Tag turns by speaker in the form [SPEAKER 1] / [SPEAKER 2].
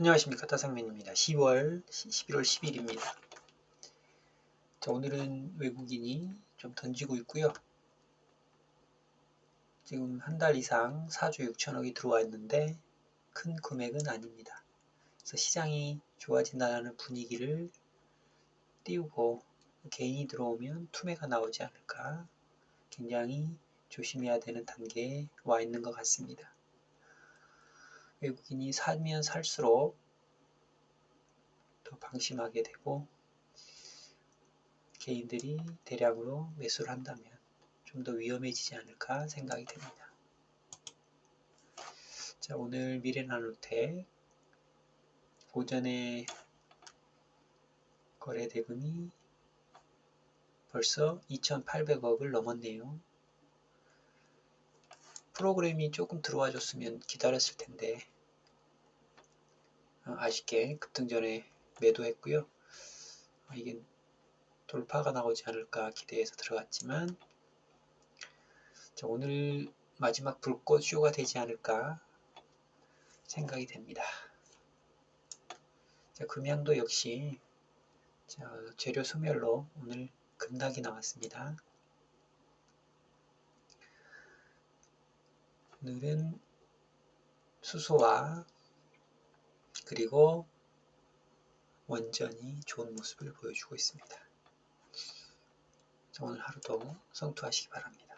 [SPEAKER 1] 안녕하십니까 따상맨입니다. 10월 11월 10일입니다. 자, 오늘은 외국인이 좀 던지고 있고요. 지금 한 달 이상 4조 6천억이 들어와 있는데 큰 금액은 아닙니다. 그래서 시장이 좋아진다는 분위기를 띄우고 개인이 들어오면 투매가 나오지 않을까 굉장히 조심해야 되는 단계에 와 있는 것 같습니다. 외국인이 살면 살수록 더 방심하게 되고 개인들이 대량으로 매수를 한다면 좀 더 위험해지지 않을까 생각이 됩니다. 자, 오늘 미래나노텍 오전에 거래 대금이 벌써 2,800억을 넘었네요. 프로그램이 조금 들어와 줬으면 기다렸을 텐데 어, 아쉽게 급등전에 매도했고요. 어, 이게 돌파가 나오지 않을까 기대해서 들어갔지만 오늘 마지막 불꽃 쇼가 되지 않을까 생각이 됩니다. 자, 금양도 역시 자, 재료 소멸로 오늘 급락이 나왔습니다. 오늘은 수소와 그리고 원전이 좋은 모습을 보여주고 있습니다. 오늘 하루도 성투하시기 바랍니다.